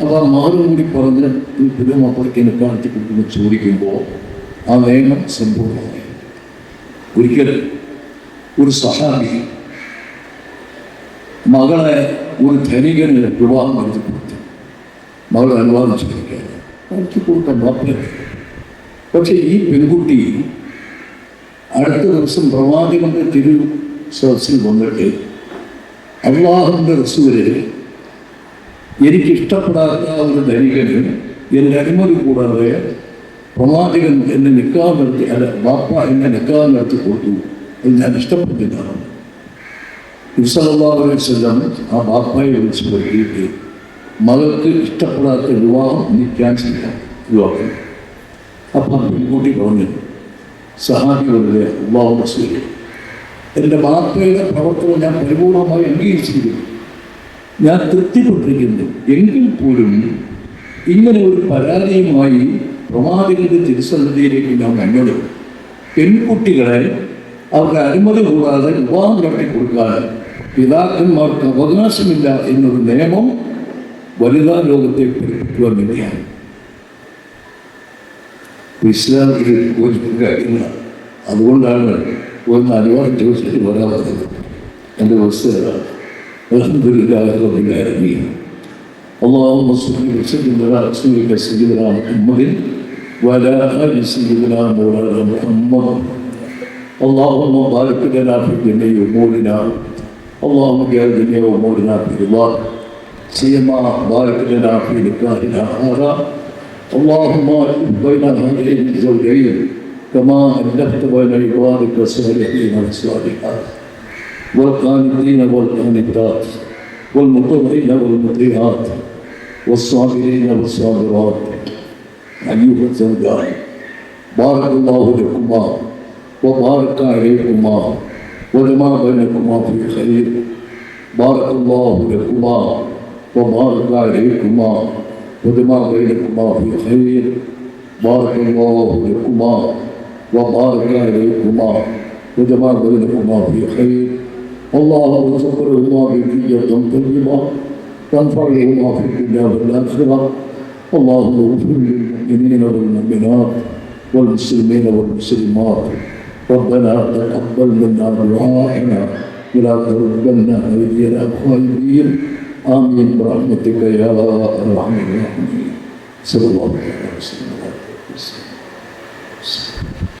അപ്പോൾ ആ മാറും കൂടി പറഞ്ഞ് ഈ മക്കളൊക്കെ എന്നെ കാണിച്ച് കൊടുക്കുന്നു ചോദിക്കുമ്പോൾ ആ വേഗം സമ്പൂർണമായി ഒരിക്കൽ ഒരു സഹാബി മകളെ ഒരു ധനികന് വിവാഹം നടത്തി കൊടുത്തു. മകളെ അനുവാദം ചോദിക്കാൻ നടത്തി കൊടുത്ത ബാപ്പ പക്ഷെ ഈ പെൺകുട്ടി അടുത്ത ദിവസം പ്രവാചകന്റെ തിരു സദസ്സിൽ വന്നിട്ട് അള്ളാഹുന്റെ റസൂൽ എനിക്കിഷ്ടപ്പെടാത്ത ഒരു ധനികന് എന്റെ അനുമതി കൂടാതെ പ്രവാചകൻ എന്നെ നിൽക്കാൻ നിർത്തി അല്ല ബാപ്പ എന്നെ നിൽക്കാൻ നിർത്തി കൊടുത്തു എന്ന് ഞാൻ ഇഷ്ടപ്പെട്ടില്ല ഇസ്ലാം ആ ബാപ്പയെ വിളിച്ച് പറയുകയും മകൾക്ക് ഇഷ്ടപ്പെടാത്ത വിവാഹം നീ ക്യാൻസൽ ചെയ്യാം വിവാഹം. അപ്പം പെൺകുട്ടി പറഞ്ഞു സഹാബികളുടെ അള്ളാഹു റസൂൽ. എന്റെ ബാപ്പയുടെ പ്രവർത്തനം ഞാൻ പരിപൂർണമായി അംഗീകരിച്ചിരിക്കുന്നു. ഞാൻ തൃപ്തിപ്പെട്ടിരിക്കുന്നു എങ്കിൽ പോലും ഇങ്ങനെ ഒരു പരാതിയുമായി പ്രവാചകന്റെ തിരുസന്നിധിയിലേക്ക് ഞാൻ വന്നത് പെൺകുട്ടികളെ അവരുടെ അനുമതി കൂടാതെ വിവാഹം നടത്തി കൊടുക്കാൻ പിതാക്കന്മാർക്ക് അവകാശമില്ല എന്നൊരു നിയമം വനിതാ ലോകത്തെ പഠിപ്പിക്കുവാൻ വേണ്ടിയാണ് ഇസ്ലാം ഇത് ഒരു കാര്യമില്ല അതുകൊണ്ടാണ് ഒന്ന് അനുവാദം ചോദിച്ചിട്ട് വരാറുള്ളത് എൻ്റെ അവസ്ഥ والحمد لله رب العالمين اللهم صل وسلم على رسولك سيدنا محمد وعلى ال سيدنا مولانا محمد اللهم بارك لنا في جميع امورنا اللهم اجعل جميع امورنا في رضاك سيما بارك لنا في لقائنا هذا اللهم بين هذين الزوجين كما ألفت بين عبادك الصالحين والصالحات والقانتين والقانتات والمطيعين والمطيعات والصابرين والصابرات. أيها الزوجان بارك الله لكما وبارك عليكما وجمع بينكما في خير. بارك الله لكما وبارك عليكما وجمع بينكما في خير. بارك الله لكما وبارك عليكما وجمع بينكما في خير. اللهم ارزقهما بكية طيبة تنفعهما في الدنيا والآخرة. اللهم اغفر للمؤمنين والمؤمنات والمسلمين والمسلمات. ربنا تقبل منا دعاءنا ولا تردنا أيدينا خائبين آمين برحمتك يا أرحم الراحمين. صلى الله عليه وسلم.